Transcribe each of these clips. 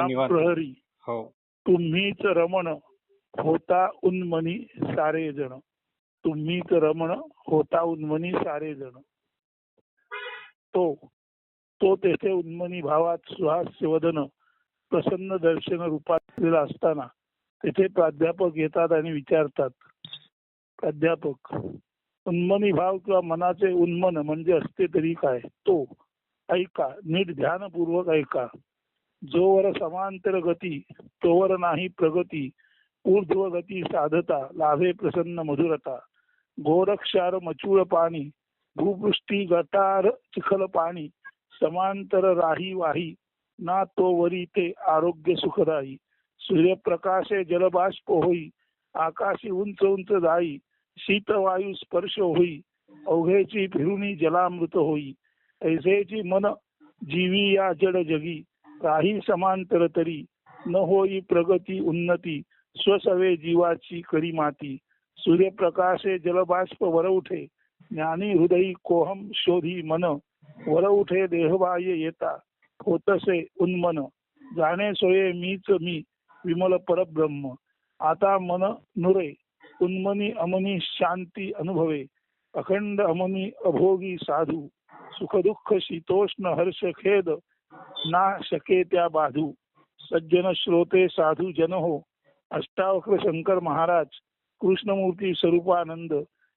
प्रहरी. हो. तुम्हीच रमण होता उन्मनी सारे जण. तुम्हीच रमण होता उन्मनी सारे जण. तो तो तेथे उन्मनी भावात सुहास्य वदन प्रसन्न दर्शन रूपात असलेला असताना तेथे प्राध्यापक येतात आणि विचारतात. प्राध्यापक उन्मनी भाव किंवा मनाचे उन्मन म्हणजे असते तरी काय? तो ऐका नीट ध्यानपूर्वक ऐका. जोवर समांतर गती तोवर नाही प्रगती ऊर्ध्व गती साधता लाभे प्रसन्न मधुरता. गोरक्षार मचूळ पाणी भूपृष्ठी गटार चिखल पाणी समांतर राही वाही ना तो वरी ते आरोग्य सुखदायी. सूर्यप्रकाशे जलबाष्प होई आकाशी उंच उंच जाई शीतवायू स्पर्श होई अवघेची फिरुणी जलामृत होई. ऐसेची मन जीवी या जड जगी. काही समांतर तरी न होई प्रगती उन्नती स्वसवे जीवाची करी माती. सूर्यप्रकाशे जलबाष्प वर उठे ज्ञानी हृदयी कोहम शोधी मन. वर उठे देहबाह्य येता होतसे उन्मन. जाणे सोये मीच मी विमल परब्रह्म. आता मन नुरे उन्मनी अमनी शांती अनुभवे. अखंड अमनी अभोगी साधू. सुख दुःख शीतोष्ण हर्ष खेद. ना शके त्या बाधू. सज्जन श्रोते साधू जन हो. अष्टावक्र शंकर महाराज कृष्णमूर्ती स्वरूपानंद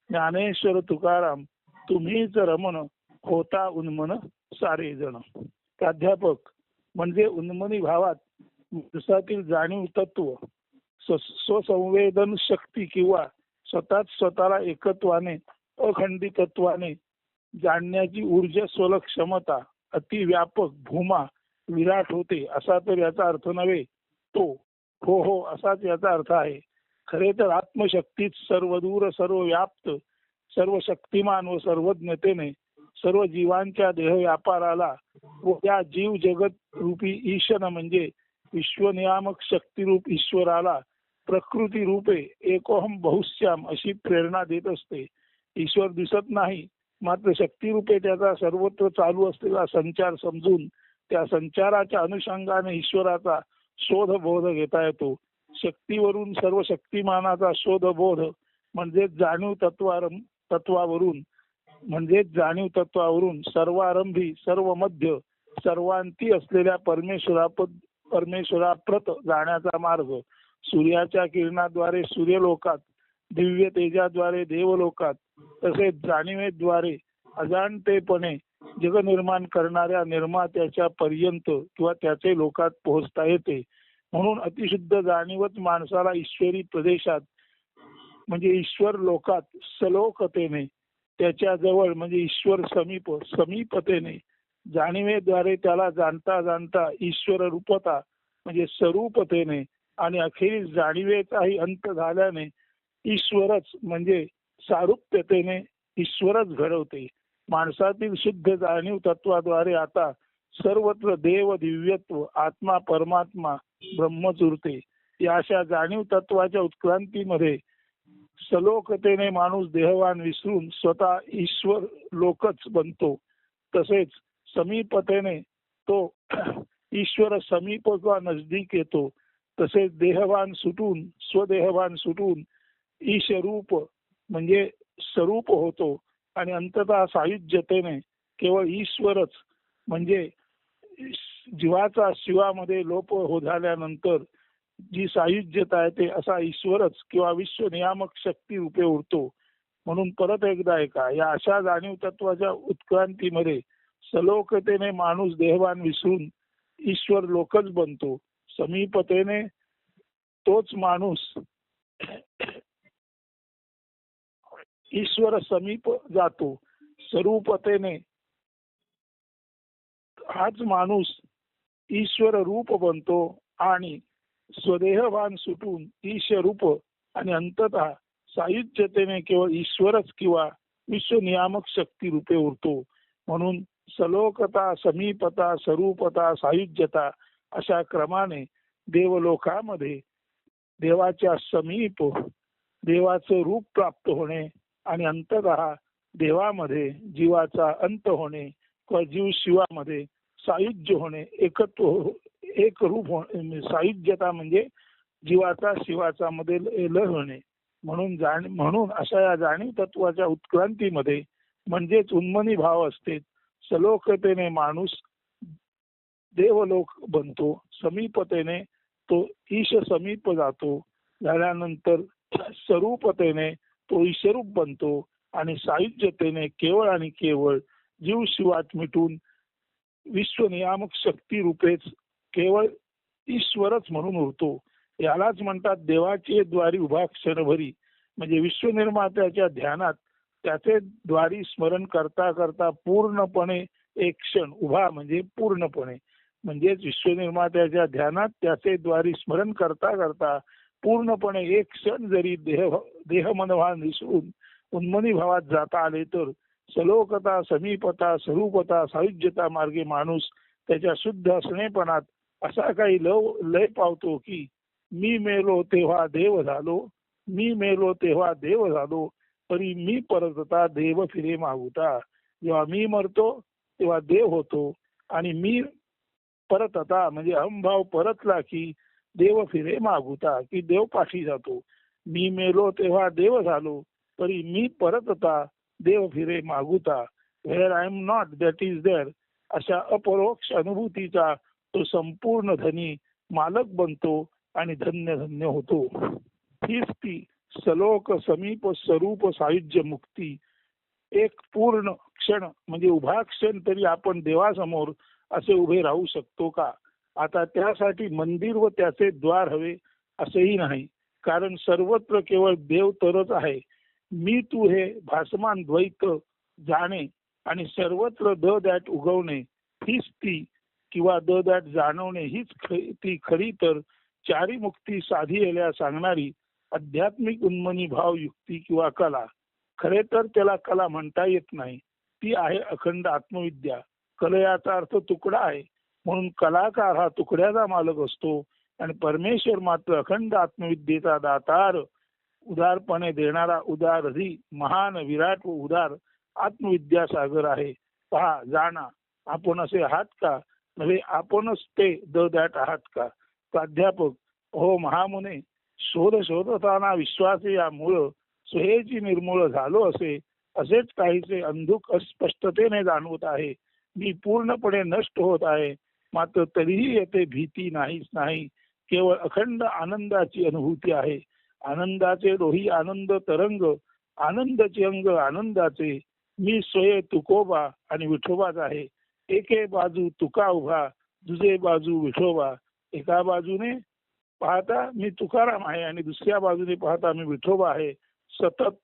ज्ञानेश्वर तुकाराम तुम्हीच रमण होता उन्मन सारे जण. प्राध्यापक म्हणजे उन्मनी भावात दिवसातील जाणीव तत्व स्वसंवेदन शक्ती किंवा स्वतःच स्वतःला एकत्वाने अखंडितत्वाने जाणण्याची ऊर्जा स्वल क्षमता अतिव्यापक भूमा विराट होते असा तर याचा अर्थ नव्हे. तो हो हो असाच याचा अर्थ आहे. खरे तर आत्मशक्तीच सर्वदूर सर्व व्याप्त सर्व शक्तिमान व सर्वज्ञतेने सर्व जीवांच्या देह व्यापाराला व त्या जीव जगत रूपी ईशन म्हणजे विश्वनियामक शक्तिरूप ईश्वराला प्रकृती रूपे एकोहम बहुश्याम अशी प्रेरणा देत असते. ईश्वर दिसत नाही मात्र शक्तिरूपे त्याचा सर्वत्र चालू असलेला संचार समजून त्या संचाराच्या अनुषंगाने ईश्वराचा शोध बोध घेता येतो. शक्तीवरून सर्व शक्तिमानाचा शोध बोध म्हणजे जाणीव तत्वार तत्वावरून म्हणजे जाणीव तत्वावरून सर्वारंभी सर्व मध्य सर्वांती असलेल्या परमेश्वरा परमेश्वराप्रत जाण्याचा मार्ग. सूर्याच्या किरणाद्वारे सूर्यलोकात दिव्य तेजाद्वारे देवलोकात तसेच जाणीवेद्वारे अजाणतेपणे जग निर्माण करणाऱ्या निर्मात्याच्या पर्यंत किंवा त्याचे लोकात पोहोचता येते. म्हणून अतिशुद्ध जाणीवच माणसाला ईश्वरी प्रदेशात म्हणजे ईश्वर लोकात सलोकतेने त्याच्याजवळ म्हणजे ईश्वर समीप समीपतेने जाणीवेद्वारे त्याला जाणता जाणता ईश्वर रूपता म्हणजे स्वरूपतेने आणि अखेरीस जाणीवेचाही अंत झाल्याने ईश्वरच म्हणजे सारूप्यतेने ईश्वरच घडवते. माणसातील शुद्ध जाणीव तत्वाद्वारे आता सर्वत्र देव दिव्यत्व आत्मा परमात्मा ब्रह्मचुरते या अशा जाणीव तत्वाच्या उत्क्रांतीमध्ये सलोकतेने माणूस देहवान विसरून स्वतः ईश्वर लोकच बनतो. तसेच समीपतेने तो ईश्वर समीप किंवा नजदीक येतो. तसेच देहवान सुटून स्वदेहवान सुटून ईशरूप म्हणजे स्वरूप होतो. आणि अंततः सायुज्यतेने केवळ ईश्वरच म्हणजे जीवाचा शिवामध्ये लोप हो झाल्यानंतर जी सायुज्यता आहे ते असा ईश्वरच किंवा विश्व नियामक शक्ती रूपे उरतो. म्हणून परत एकदा ऐका या अशा जाणीव तत्वाच्या उत्क्रांतीमध्ये सलोकतेने माणूस देहवान विसरून ईश्वर लोकच बनतो. समीपतेने तोच माणूस ईश्वर समीप जातो. स्वरूपतेने हाच माणूस ईश्वर रूप बनतो आणि स्वदेहवान सुटून ईश रूप आणि अंततः सायुज्यतेने केवळ ईश्वरच किंवा विश्व नियामक शक्ती रूपे उरतो. म्हणून सलोकता समीपता स्वरूपता सायुज्यता अशा क्रमाने देवलोकामध्ये देवाच्या समीप देवाचं रूप प्राप्त होणे आणि अंतत देवामध्ये जीवाचा अंत होणे किंवा जीव शिवामध्ये सायुज्य होणे एकत्व हो- एक रूप होणे म्हणजे सायुज्यता म्हणजे जीवाचा शिवाचा मध्ये लय होणे. म्हणून जाण म्हणून अशा या जाणीव तत्वाच्या उत्क्रांतीमध्ये म्हणजेच उन्मनी भाव असते. सलोकतेने माणूस देवलोक बनतो समीपतेने तो ईश समीप जातो. झाल्यानंतर स्वरूपतेने तो ईशरूप बनतो आणि सायुज्यतेने केवळ आणि केवळ जीव शिवात मिटून विश्वनियामक शक्ती रूपेच केवळ ईश्वरच म्हणून उरतो. यालाच म्हणतात देवाचे द्वारी उभा क्षणभरी. म्हणजे विश्वनिर्मात्याच्या ध्यानात त्याचे द्वारी स्मरण करता करता पूर्णपणे एक क्षण उभा म्हणजे पूर्णपणे. म्हणजेच विश्वनिर्मात्याच्या ध्यानात त्याचे द्वारी स्मरण करता करता पूर्णपणे एक क्षण जरी देह देह देहमनभान निसरून उन्मनी भावात जाता आले तर सलोकता समीपता स्वरूपता सायुज्यता मार्गे माणूस त्याच्या शुद्ध असणेपणात असा काही लव लय पावतो की मी मेलो तेव्हा देव झालो मी मेलो तेव्हा देव झालो तरी मी परतता देव फिरे मागुता जेव्हा मी मरतो तेव्हा देव होतो आणि मी परतता म्हणजे अहमभाव परतला की देव फिरे मागुता की देव पाठी जातो. मी मेलो तेव्हा देव झालो तरी मी परतता देव फिरे मागुता. Where I am not that is there अशा अपरोक्ष अनुभूतीचा तो संपूर्ण धनी मालक बनतो आणि धन्य धन्य होतो. हीच ती सलोक समीप स्वरूप सायुज्य मुक्ती. एक पूर्ण क्षण म्हणजे उभा क्षण तरी आपण देवासमोर असे उभे राहू शकतो का? आता त्यासाठी मंदिर व त्याचे द्वार हवे असेही नाही. कारण सर्वत्र केवळ देव तरच आहे. मी तू हे भासमान द्वैत जाणे आणि सर्वत्र द दॅट उगवणे हीच ती किंवा द दॅट जाणवणे हीच ती खरी तर चारी मुक्ती साधी येल्या सांगणारी आध्यात्मिक उन्मनी भाव युक्ती किंवा कला. खरे तर त्याला कला म्हणता येत नाही. ती आहे अखंड आत्मविद्या. कलयाचा अर्थ तुकडा आहे. म्हणून कलाकार हा तुकड्याचा मालक असतो. आणि परमेश्वर मात्र अखंड आत्मविद्येचा दातार उदारपणे देणारा उदारधी महान विराट व उदार आत्मविद्या सागर आहे. पहा जाणा आपण असे आहात का? नव्हे आपणच ते द दॅट आहात का? प्राध्यापक हो महामुने शोध शोधताना विश्वास या मूळ सुहेची निर्मूळ झालो असे असेच काहीसे अंधुक अस्पष्टतेने जाणवत आहे. मी पूर्णपणे नष्ट होत आहे मात्र तरीही येथे भीती नाहीच नाही. केवळ अखंड आनंदाची अनुभूती आहे. आनंदाचे रोही आनंद तरंग आनंदाचे अंग आनंदाचे. मी स्वय तुकोबा आणि विठोबाच आहे. एके बाजू तुका उभा दुजे बाजू विठोबा. एका बाजूने पाहता मी तुकाराम आहे आणि दुसऱ्या बाजूने पाहता मी विठोबा आहे. सतत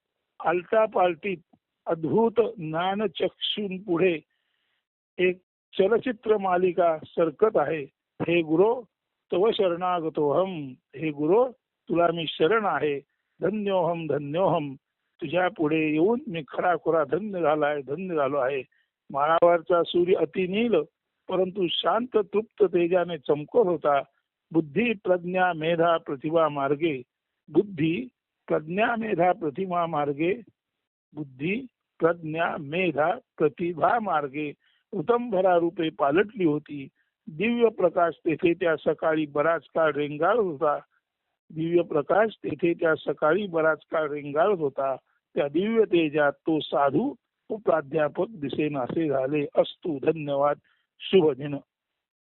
आलटा पालटीत अद्भुत ज्ञान चक्षून पुढे. एक चलचित्र मालिका सरकत आहे. हे गुरु तव शरणागतोहम हे गुरु तुला मी शरण आहे. धन्योहम धन्योहम तुझ्या पुढे येऊन मी खरा खुरा धन्य झालाय धन्य झालो आहे. माळावरचा सूर्य अति नील परंतु शांत तृप्त तेजाने चमकत होता. बुद्धी प्रज्ञा मेधा प्रतिभा मार्गे. बुद्धी प्रज्ञा मेधा प्रतिमा मार्गे. बुद्धी प्रज्ञा मेधा प्रतिभा मार्गे. उत्तमभरा रूपे पालटली होती. दिव्य प्रकाश तेथे त्या सकाळी बराच काळ रेंगाळत होता. दिव्य प्रकाश तेथे त्या सकाळी बराच काळ रेंगाळत होता. त्या दिव्य तेजात तो साधू व प्राध्यापक दिसेनासे झाले. असतो धन्यवाद. शुभ दिन.